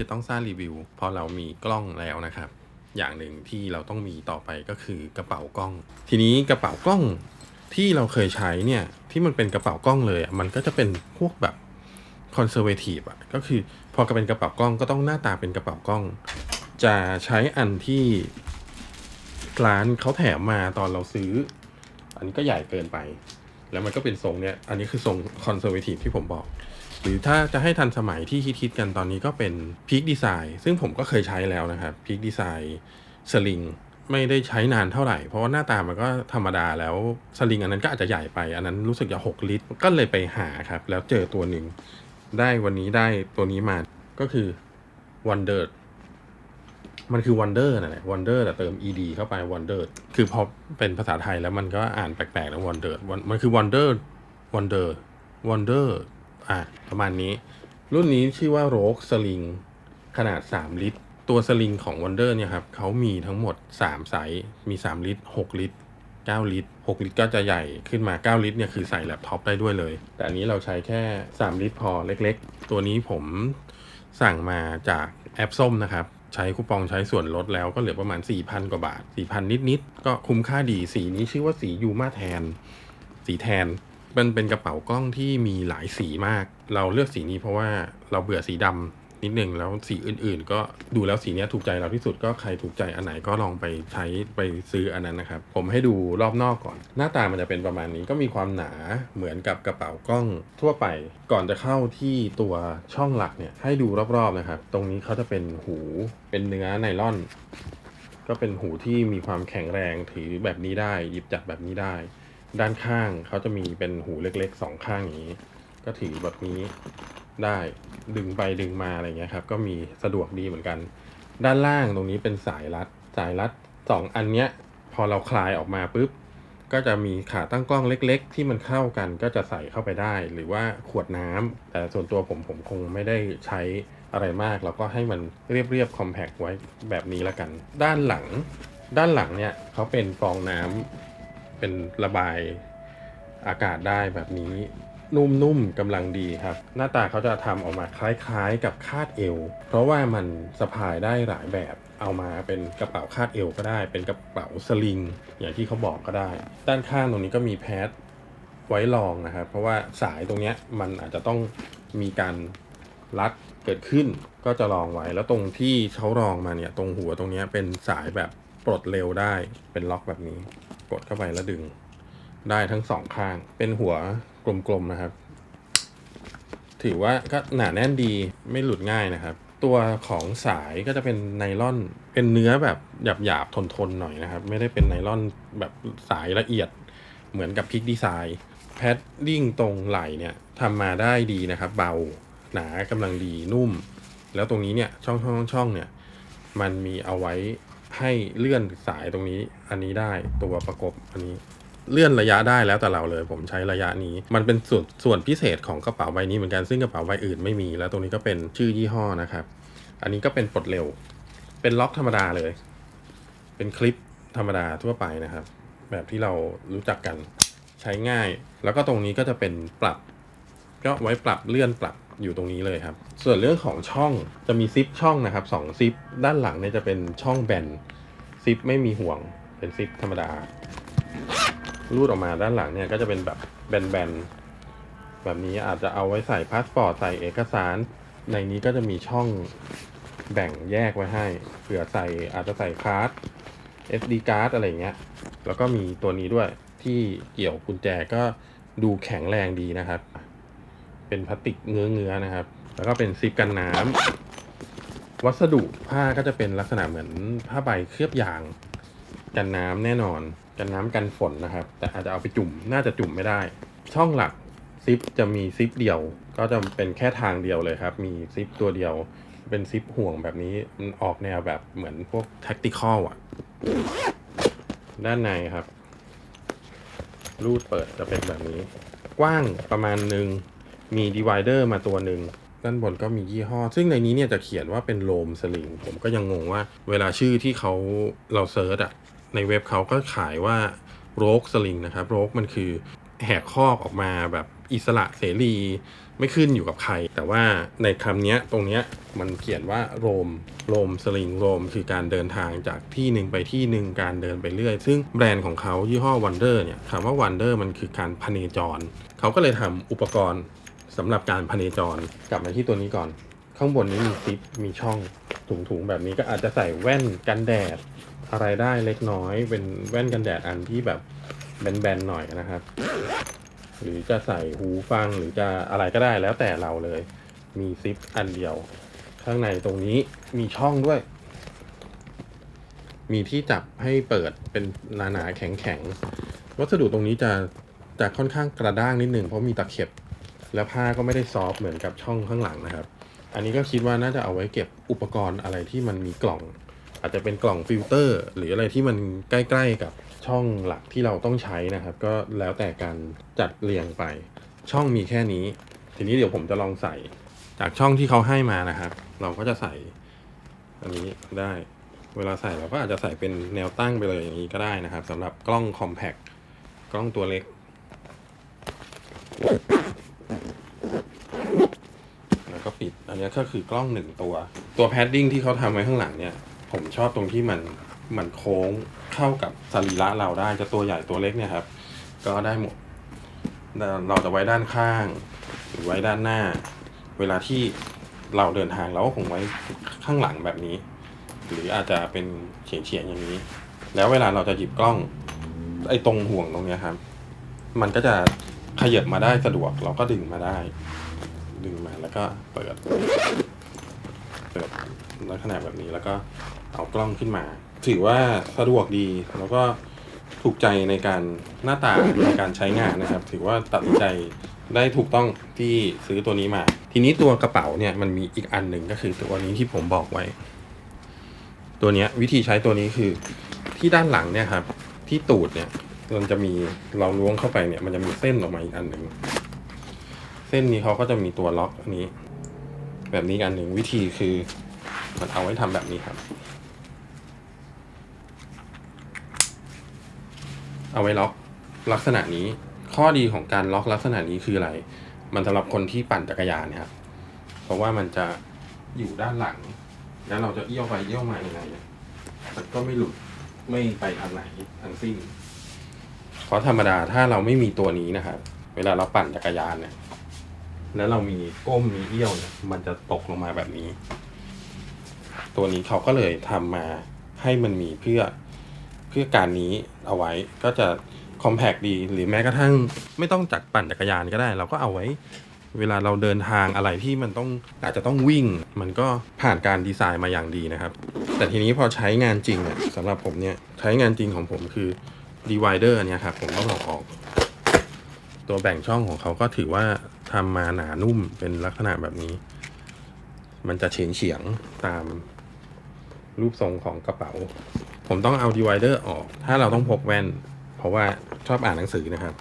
คือต้องสร้างรีวิว พอเรามีกล้องแล้วนะครับ อย่างหนึ่งที่เราต้องมีต่อไปก็คือกระเป๋ากล้อง ทีนี้กระเป๋ากล้องที่เราเคยใช้เนี่ยที่มันเป็นกระเป๋ากล้องเลยมันก็จะเป็นพวกแบบคอนเซอร์เวทีฟอะก็คือพอเป็นกระเป๋ากล้องก็ต้องหน้าตาเป็นกระเป๋ากล้อง จะใช้อันที่ร้านเขาแถมมาตอนเราซื้อ อันนี้ก็ใหญ่เกินไป แล้วมันก็เป็นทรงเนี้ยอันนี้คือทรงคอนเซอร์เวทีฟที่ผมบอก หรือถ้าจะให้ทันสมัยที่ฮิตๆกันตอนนี้ก็เป็นพีคดีไซน์ซึ่งผมก็เคยใช้แล้วนะครับพีคดีไซน์สลิงไม่ได้ใช้นานเท่าไหร่ เพราะว่าหน้าตามันก็ธรรมดาแล้วสลิงอันนั้นก็อาจจะใหญ่ไป อันนั้นรู้สึกจะ6ลิตร ก็เลยไปหาครับ แล้วเจอตัวหนึ่ง ได้วันนี้ได้ตัวนี้มาก็คือ Wonder มันคือ Wonder นั่นแหละ Wonder แต่เติม ed เข้าไป Wonder คือพอเป็นภาษาไทยแล้วมันก็อ่านแปลกๆแล้ว Wonder มันคือ Wonder Wonder Wonder อะประมาณนี้ รุ่นนี้ชื่อว่า Rogue Sling ขนาด 3 ลิตร ตัวสลิงของ Wonder เนี่ยครับเขามีทั้งหมด 3 ไซส์มี 3 ลิตร 6 ลิตร 9 ลิตร 6 ลิตรก็จะใหญ่ขึ้นมา 9 ลิตรเนี่ยคือใส่แล็ปท็อปได้ด้วยเลย แต่อันนี้เราใช้แค่ 3 ลิตรพอเล็กๆ ตัวนี้ผมสั่งมาจากแอปส้มนะครับใช้คูปองใช้ส่วนลดแล้วก็เหลือประมาณ 4,000 กว่าบาท 4,000 นิด ๆ ก็คุ้มค่าดีสีนี้ชื่อว่าสียูมาแทน สีแทน มันเป็นกระเป๋ากล้องที่มีหลายสีมาก เราเลือกสีนี้เพราะว่าเราเบื่อสีดำนิดหนึ่งแล้วสีอื่นๆ ก็ดูแล้วสีนี้ถูกใจเราที่สุดก็ใครถูกใจอันไหนก็ลองไปใช้ไปซื้ออันนั้นนะครับ ผมให้ดูรอบนอกก่อน หน้าตามันจะเป็นประมาณนี้ก็มีความหนาเหมือนกับกระเป๋ากล้องทั่วไป ก่อนจะเข้าที่ตัวช่องหลักเนี่ยให้ดูรอบๆนะครับ ตรงนี้เขาจะเป็นหูเป็นเนื้อไนล่อน ก็เป็นหูที่มีความแข็งแรงถือแบบนี้ได้ หยิบจับแบบนี้ได้ ด้านข้างเขาจะมีเป็นหูเล็กๆสองข้างอย่างนี้ ก็ถือแบบนี้ได้ดึงไปดึงมาอะไรเงี้ยครับ ก็มีสะดวกดีเหมือนกัน ด้านล่างตรงนี้เป็นสายรัด สายรัดสองอันเนี้ย พอเราคลายออกมาปุ๊บก็จะมีขาตั้งกล้องเล็ก ๆ ที่มันเข้ากันก็จะใส่เข้าไปได้ หรือว่าขวดน้ำแต่ส่วนตัวผมผมคงไม่ได้ใช้อะไรมาก เราก็ให้มันเรียบๆคอมแพกไว้แบบนี้ละกัน ด้านหลัง ด้านหลังเนี่ยเขาเป็นฟองน้ำ เป็นระบายอากาศได้แบบนี้ นุ่มๆกำลังดีครับ หน้าตาเขาจะทำออกมาคล้ายๆกับคาดเอว เพราะว่ามันสะพายได้หลายแบบเอามาเป็นกระเป๋าคาดเอวก็ได้ เป็นกระเป๋าสลิง อย่างที่เขาบอกก็ได้ ด้านข้างตรงนี้ก็มีแพดไว้รองนะครับ เพราะว่าสายตรงเนี้ยมันอาจจะต้องมีการรัดเกิดขึ้นก็จะรองไว้แล้วตรงที่เขารองมาเนี่ย ตรงหัวตรงเนี้ยเป็นสายแบบปลดเร็วได้เป็นล็อกแบบนี้ กดเข้าไปแล้วดึง ได้ทั้งสองข้าง เป็นหัวกลมๆนะครับ ถือว่าก็หนาแน่นดีไม่หลุดง่ายนะครับ ตัวของสายก็จะเป็นไนล่อน เป็นเนื้อแบบหยาบๆทนๆหน่อยนะครับ ไม่ได้เป็นไนล่อนแบบสายละเอียดเหมือนกับพิกดีไซน์แพดดิ้งตรงไหล่เนี่ยทำมาได้ดีนะครับ เบาหนากำลังดีนุ่ม แล้วตรงนี้เนี่ยช่องช่องช่องเนี่ย มันมีเอาไว้ ให้เลื่อนสายตรงนี้ อันนี้ได้ตัวประกบอันนี้เลื่อนระยะได้แล้วแต่เราเลย ผมใช้ระยะนี้ มันเป็นส่วนส่วนพิเศษของกระเป๋าใบนี้เหมือนกันซึ่งกระเป๋าใบอื่นไม่มี แล้วตรงนี้ก็เป็นชื่อยี่ห้อนะครับ อันนี้ก็เป็นปลดเร็ว เป็นล็อกธรรมดาเลย เป็นคลิปธรรมดาทั่วไปนะครับ แบบที่เรารู้จักกันใช้ง่าย แล้วก็ตรงนี้ก็จะเป็นปรับ ก็ไว้ปรับเลื่อนปรับ อยู่ตรงนี้เลยครับ ส่วนเรื่องของช่องจะมีซิปช่องนะครับสองซิปด้านหลังเนี่ยจะเป็นช่องแบนซิปไม่มีห่วงเป็นซิปธรรมดา รูดออกมาด้านหลังเนี่ยก็จะเป็นแบบแบนๆแบบนี้อาจจะเอาไว้ใส่พาสปอร์ตใส่เอกสาร ในนี้ก็จะมีช่องแบ่งแยกไว้ให้เผื่อใส่อาจจะใส่คาร์ด SD card อะไรเงี้ย แล้วก็มีตัวนี้ด้วยที่เกี่ยวกุญแจก็ดูแข็งแรงดีนะครับ เป็นพลาสติกเงื้อเงื้อนะครับ แล้วก็เป็นซิปกันน้ำวัสดุผ้าก็จะเป็นลักษณะเหมือนผ้าใบเคลือบยาง กันน้ำแน่นอน กันน้ำกันฝนนะครับ แต่อาจจะเอาไปจุ่มน่าจะจุ่มไม่ได้ ช่องหลักซิปจะมีซิปเดียว ก็จะเป็นแค่ทางเดียวเลยครับ มีซิปตัวเดียว เป็นซิปห่วงแบบนี้มันออกแนวแบบเหมือนพวก tactical อะ ด้านในครับ รูดเปิดจะเป็นแบบนี้ กว้างประมาณหนึ่ง มีดีไวเดอร์มาตัวหนึ่งด้านบนก็มียี่ห้อ ซึ่งในนี้เนี่ยจะเขียนว่าเป็นโลมสลิง ผมก็ยังงงว่า เวลาชื่อที่เขาเราเซิร์ชอะในเว็บเขาก็ขายว่าโรกสลิงนะครับ โรกมันคือแหกคอกออกมาแบบอิสระเสรีไม่ขึ้นอยู่กับใคร แต่ว่าในคำนี้ตรงนี้มันเขียนว่าโรมโรมสลิงโรมคือการเดินทางจากที่หนึ่งไปที่หนึ่งการเดินไปเรื่อย ซึ่งแบรนด์ของเขายี่ห้อ Wonder เนี่ยคำว่า Wonder มันคือการพเนจร เขาก็เลยทำอุปกรณ์ สำหรับการพเนจรกลับมาที่ตัวนี้ก่อน ข้างบนนี้มีซิปมีช่องถุงๆแบบนี้ก็อาจจะใส่แว่นกันแดด อะไรได้เล็กน้อย เป็นแว่นกันแดดอันที่แบบแบนๆหน่อยนะครับ หรือจะใส่หูฟังหรือจะอะไรก็ได้แล้วแต่เราเลย มีซิปอันเดียว ข้างในตรงนี้มีช่องด้วย มีที่จับให้เปิดเป็นหนาๆแข็งๆวัสดุตรงนี้จะจะค่อนข้างกระด้างนิดนึงเพราะมีตะเข็บ แล้วผ้าก็ไม่ได้ซอฟเหมือนกับช่องข้างหลังนะครับ อันนี้ก็คิดว่าน่าจะเอาไว้เก็บอุปกรณ์อะไรที่มันมีกล่อง อาจจะเป็นกล่องฟิลเตอร์ หรืออะไรที่มันใกล้ๆกับช่องหลักที่เราต้องใช้นะครับ ก็แล้วแต่การจัดเรียงไป ช่องมีแค่นี้ ทีนี้เดี๋ยวผมจะลองใส่จากช่องที่เขาให้มานะครับ เราก็จะใส่อันนี้ได้ เวลาใส่เราก็อาจจะใส่เป็นแนวตั้งไปเลยอย่างนี้ก็ได้นะครับสำหรับกล้องคอมแพคกล้องตัวเล็ก แล้ว ก็ปิด อันนี้ก็คือกล้องหนึ่งตัว ตัวแพดดิ้งที่เขาทำไว้ข้างหลังเนี่ย ผมชอบตรงที่มันมันโค้งเข้ากับสรีระเราได้จะตัวใหญ่ตัวเล็กเนี่ยครับ ก็ได้หมด เราจะไว้ด้านข้าง หรือไว้ด้านหน้า เวลาที่เราเดินทางเราก็คงไว้ข้างหลังแบบนี้ หรืออาจจะเป็นเฉียงๆอย่างนี้ แล้วเวลาเราจะหยิบกล้องไอ้ตรงห่วงตรงเนี้ยครับ มันก็จะขยับมาได้สะดวกเราก็ดึงมาได้ ดึงมาแล้วก็เปิด เปิดลักษณะแบบนี้แล้วก็เอากล้องขึ้นมา ถือว่าสะดวกดีแล้วก็ถูกใจในการหน้าตาในการใช้งานนะครับ ถือว่าตัดสินใจได้ถูกต้องที่ซื้อตัวนี้มา ทีนี้ตัวกระเป๋าเนี่ยมันมีอีกอันหนึ่งก็คือตัวนี้ที่ผมบอกไว้ ตัวนี้วิธีใช้ตัวนี้คือที่ด้านหลังเนี่ยครับ ที่ตูดเนี่ยมันจะมีเราล้วงเข้าไปเนี่ย มันจะมีเส้นออกมาอีกอันหนึ่ง เส้นนี้เขาก็จะมีตัวล็อกอันนี้ แบบนี้อันหนึ่งวิธีคือมันเอาไว้ทำแบบนี้ครับ เอาไว้ล็อกลักษณะนี้ ข้อดีของการล็อกลักษณะนี้คืออะไร มันสำหรับคนที่ปั่นจักรยานเนะครับ เพราะว่ามันจะอยู่ด้านหลัง แล้วเราจะเอี้ยวไปเอี้ยวมายังไงเนี่ยมันก็ไม่หลุดไม่ไปทางไหนทั้งสิ้นเพราะธรรมดาถ้าเราไม่มีตัวนี้นะครับ เวลาเราปั่นจักรยานเนี่ย แล้วเรามีก้มมีเอี้ยวเนี่ยมันจะตกลงมาแบบนี้ ตัวนี้เขาก็เลยทำมาให้มันมีเพื่อเพื่อการนี้เอาไว้ก็จะคอมแพกดีหรือแม้กระทั่งไม่ต้องจักปั่นจักรยานก็ได้ เราก็เอาไว้ เวลาเราเดินทางอะไรที่มันต้องอาจจะต้องวิ่ง มันก็ผ่านการดีไซน์มาอย่างดีนะครับ แต่ทีนี้พอใช้งานจริงเนี่ยสำหรับผมเนี่ยใช้งานจริงของผมคือ divider เนี่ยครับผมต้องเอาออก ตัวแบ่งช่องของเขาก็ถือว่าทำมาหนานุ่มเป็นลักษณะแบบนี้ มันจะเฉียงเฉียงตามรูปทรงของกระเป๋า ผมต้องเอา divider ออก ถ้าเราต้องพกแว่น เพราะว่าชอบอ่านหนังสือนะครับ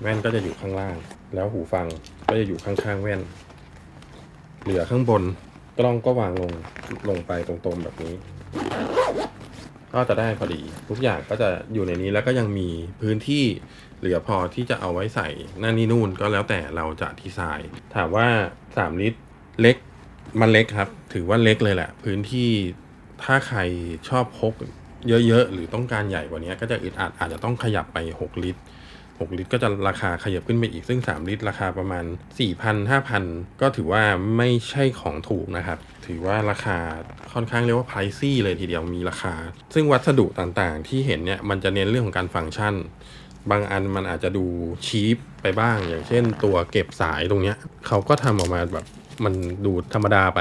แว่นก็จะอยู่ข้างล่าง แล้วหูฟังก็จะอยู่ข้างๆแว่น เหลือข้างบนกล้องก็วางลงลงไปตรงๆแบบนี้ ก็จะได้พอดี ทุกอย่างก็จะอยู่ในนี้แล้วก็ยังมีพื้นที่เหลือพอที่จะเอาไว้ใส่นั่นนี่นู่นก็แล้วแต่เราจะดีไซน์ ถามว่า 3 ลิตรเล็กมันเล็กครับ ถือว่าเล็กเลยแหละ พื้นที่ถ้าใครชอบพกเยอะๆ หรือต้องการใหญ่กว่านี้ก็จะอึดอัดอาจจะต้องขยับไป 6 ลิตร 6 ลิตรก็จะราคาขยับขึ้นไปอีกซึ่ง 3 ลิตร ราคาประมาณ 4,000 5,000 ก็ถือว่าไม่ใช่ของถูกนะครับ ถือว่าราคาค่อนข้างเรียกว่า pricey เลยทีเดียวมีราคา ซึ่งวัสดุต่างๆ ที่เห็นเนี่ยมันจะเน้นเรื่องของการฟังก์ชัน บางอันมันอาจจะดูชีพไปบ้าง อย่างเช่น ตัวเก็บสายตรงเนี้ยเขาก็ทำออกมาแบบมันดูธรรมดาไป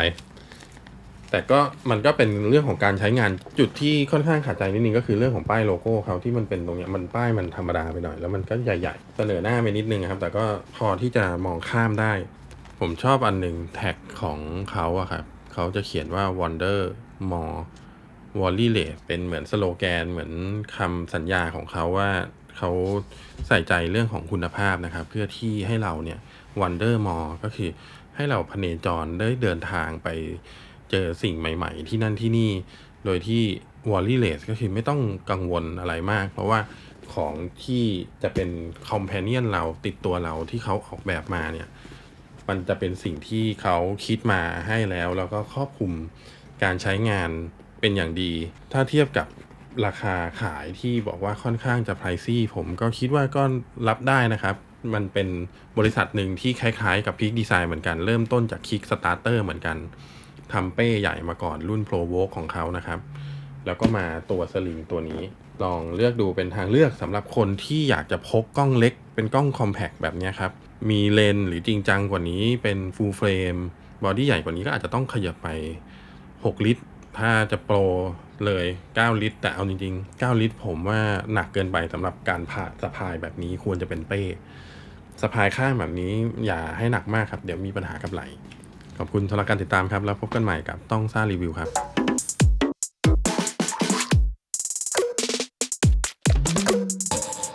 แต่ก็มันก็เป็นเรื่องของการใช้งานจุดที่ค่อนข้างขัดใจนิดนึงก็คือเรื่องของป้ายโลโก้เขาที่มันเป็นตรงเนี้ยมันป้ายมันธรรมดาไปหน่อย แล้วมันก็ใหญ่ๆ เสนอหน้าไปนิดนึงครับ แต่ก็พอที่จะมองข้ามได้ ผมชอบอันหนึ่งแท็กของเขาอะครับเขาจะเขียนว่า Wonder More w a l l y l e s เป็นเหมือนสโลแกนเหมือนคำสัญญาของเขาว่าเขาใส่ใจเรื่องของคุณภาพนะครับ เพื่อที่ให้เราเนี่ย Wonder More ก็คือให้เราพเนจรได้เดินทางไป เจอสิ่งใหม่ ๆ ที่นั่นที่นี่ โดยที่ w a l l y l e s ก็คือไม่ต้องกังวลอะไรมาก เพราะว่าของที่จะเป็นคอมเพนเนียนเราติดตัวเราที่เขาออกแบบมาเนี่ยมันจะเป็นสิ่งที่เขาคิดมาให้แล้ว แล้วก็ครอบคลุมการใช้งานเป็นอย่างดี ถ้าเทียบกับราคาขายที่บอกว่าค่อนข้างจะ pricey ผมก็คิดว่าก็รับได้นะครับ มันเป็นบริษัทหนึ่งที่คล้ายๆ กับ Peak Design เหมือนกัน เริ่มต้นจาก Kickstarter เหมือนกัน ทำเป้ใหญ่มาก่อนรุ่น Pro v o k e ของเขานะครับ แล้วก็มาตัวสลิงตัวนี้ ลองเลือกดูเป็นทางเลือกสำหรับคนที่อยากจะพกกล้องเล็ก เป็นกล้องคอมแพ t แบบนี้ครับ มีเลนหรือจริงจังกว่านี้เป็นฟูลเฟรมบอดี้ใหญ่กว่านี้ก็อาจจะต้องขยับไป 6 ลิตร ถ้าจะโปรเลย 9 ลิตร แต่เอาจริงๆ 9 ลิตร ผมว่าหนักเกินไปสำหรับการผ่าสะพายแบบนี้ควรจะเป็นเป้สะพายข้างแบบนี้อย่าให้หนักมากครับ เดี๋ยวมีปัญหากับไหล ขอบคุณสำหรับการติดตามครับ แล้วพบกันใหม่กับต้องซ่ารีวิวครับ